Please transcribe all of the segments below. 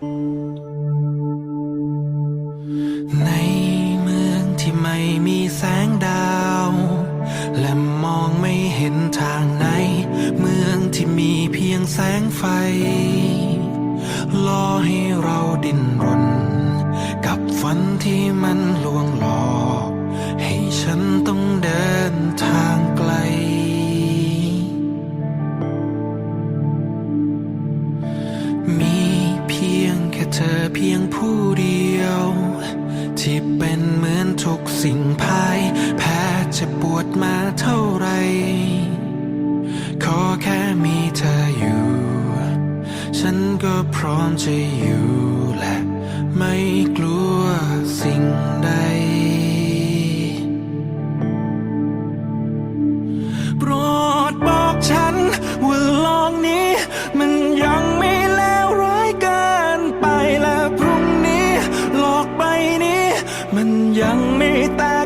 ในเมืองที่ไม่มีแสงดาว และมองไม่เห็นทางไหน เมืองที่มีเพียงแสงไฟรอให้เราดิ้นรน กับฝันที่มันลวงหลอก ให้ฉันต้องเดิน อเพียงผู้เดียว ที่เป็นเหมือนทุกสิ่งภาย แพ้จะปวดมาเท่าไร ขอแค่มีเธออยู่ ฉันก็พร้อมจะอยู่และไม่กลัวสิ่งใด ไ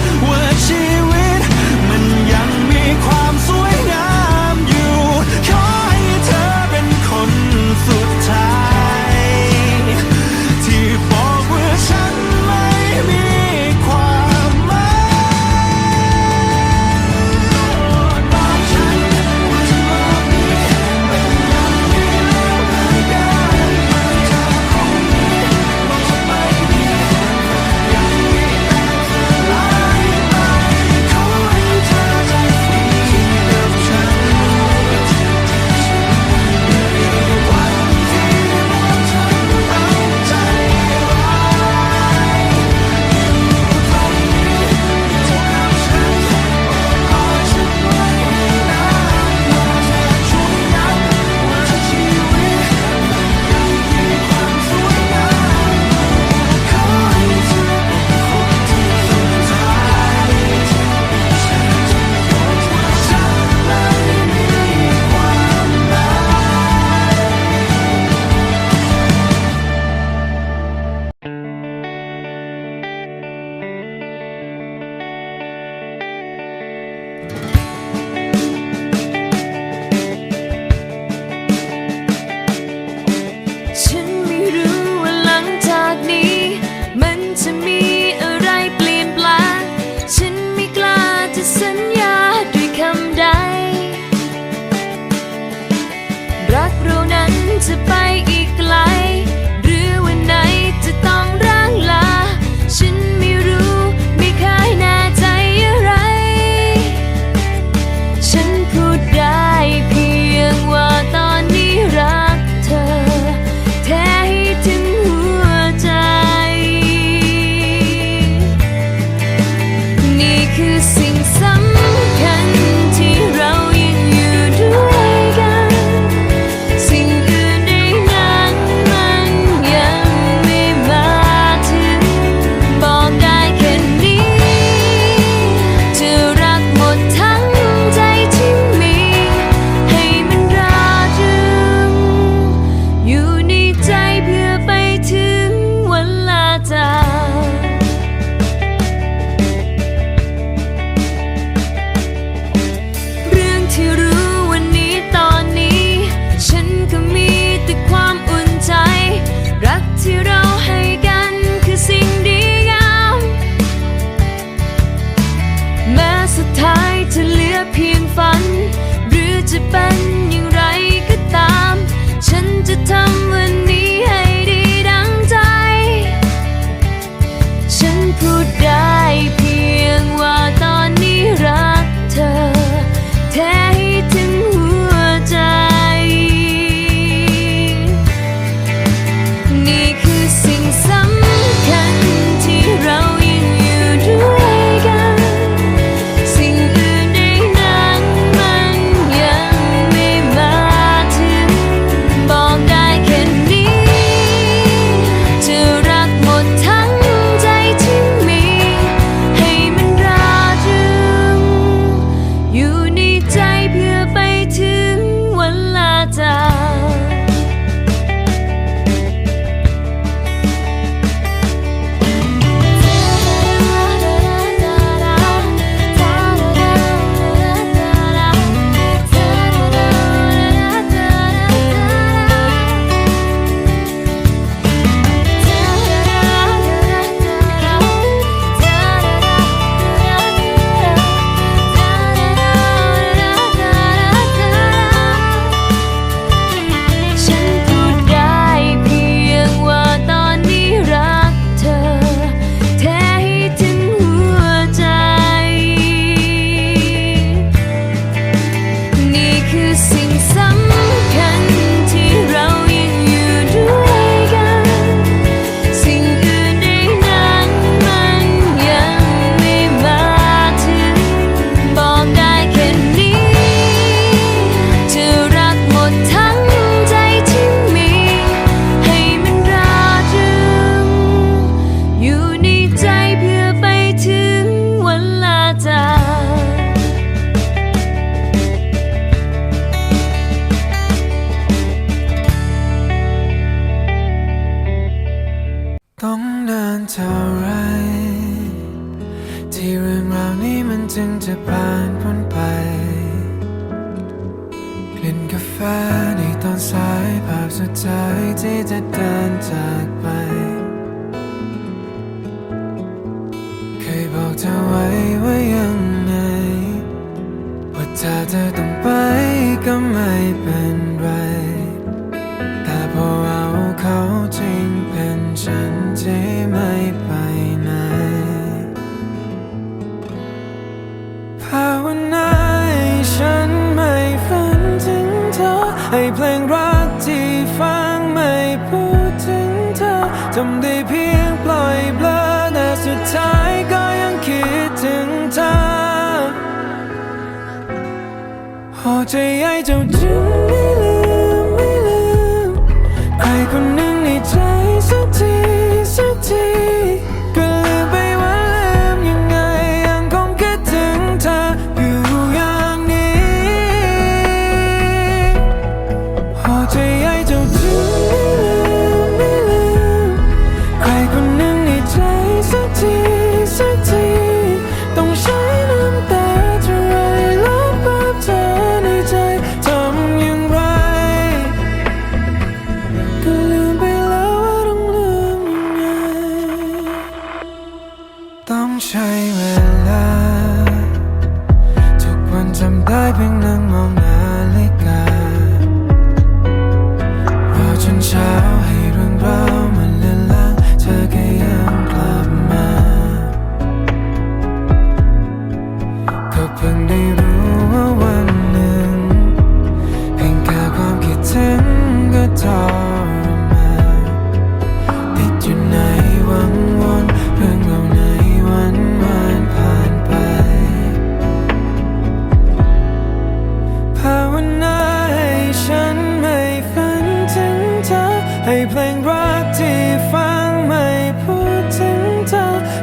when จะเป็นอย่างไรก็ตาม ฉันจะทำมัน ภาพสุดท้ายที่จะเดินจากไป เคยบอกเธอไว้ว่ายังไง ว่าถ้าเธอต้องไป สุดท้ายก็ยังคิดถึงเธอโอ้ใจใหญ่เจ้าจึงไม่ลืม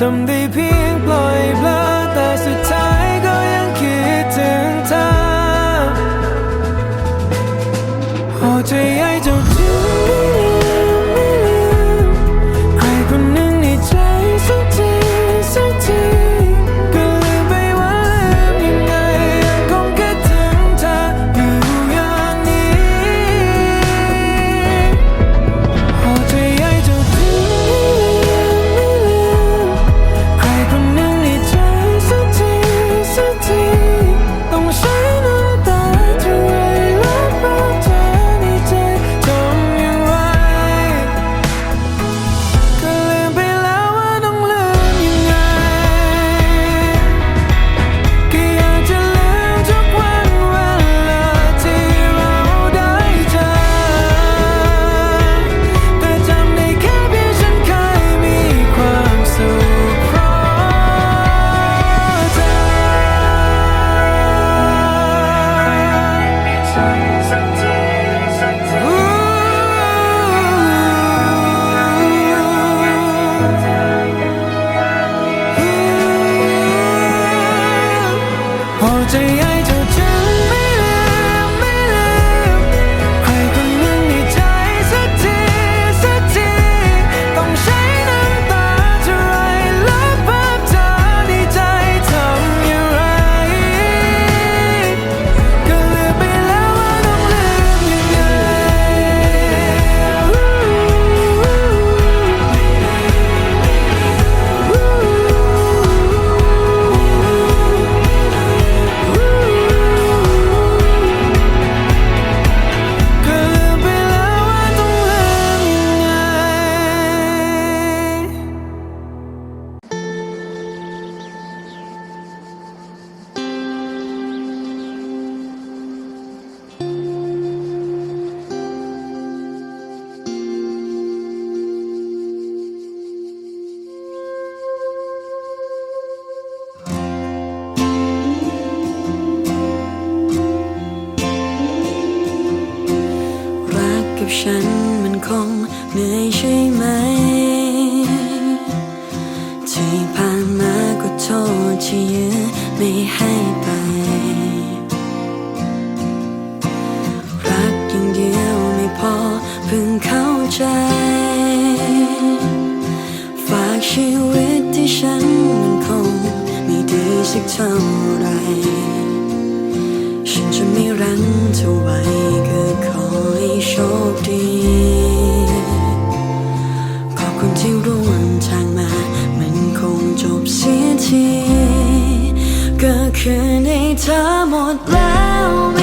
점들 ไม่ให้ไป รักอย่างเดียวไม่พอเพิ่งเข้าใจ ฝากชีวิตที่ฉันมันคงไม่ดีสักเท่าไร ฉันจะไม่รั้งเธอไว้ก็ขอให้โชคดีขอบคุณที่ร่วมทางมา มันคงจบเสียที คืนในเธอหมดแล้ว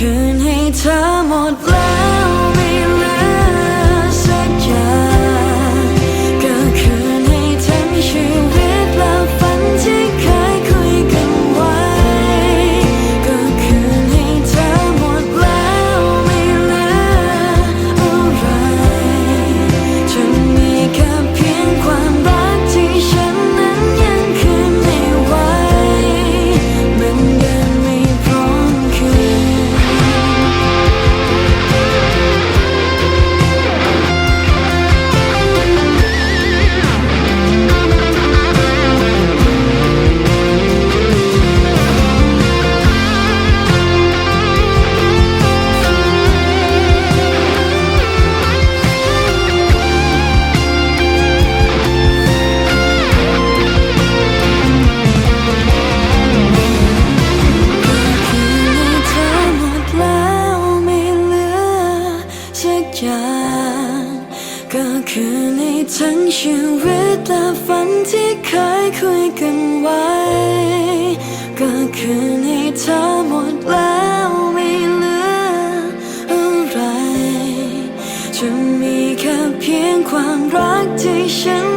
คืนให้เธอหมดแล้ว จก็คือในทั้งชีวิตและฝันที่เคยคุยกันไว้ ก็คือในเธอหมดแล้วไม่เหลืออะไร จะมีแค่เพียงความรักที่ฉัน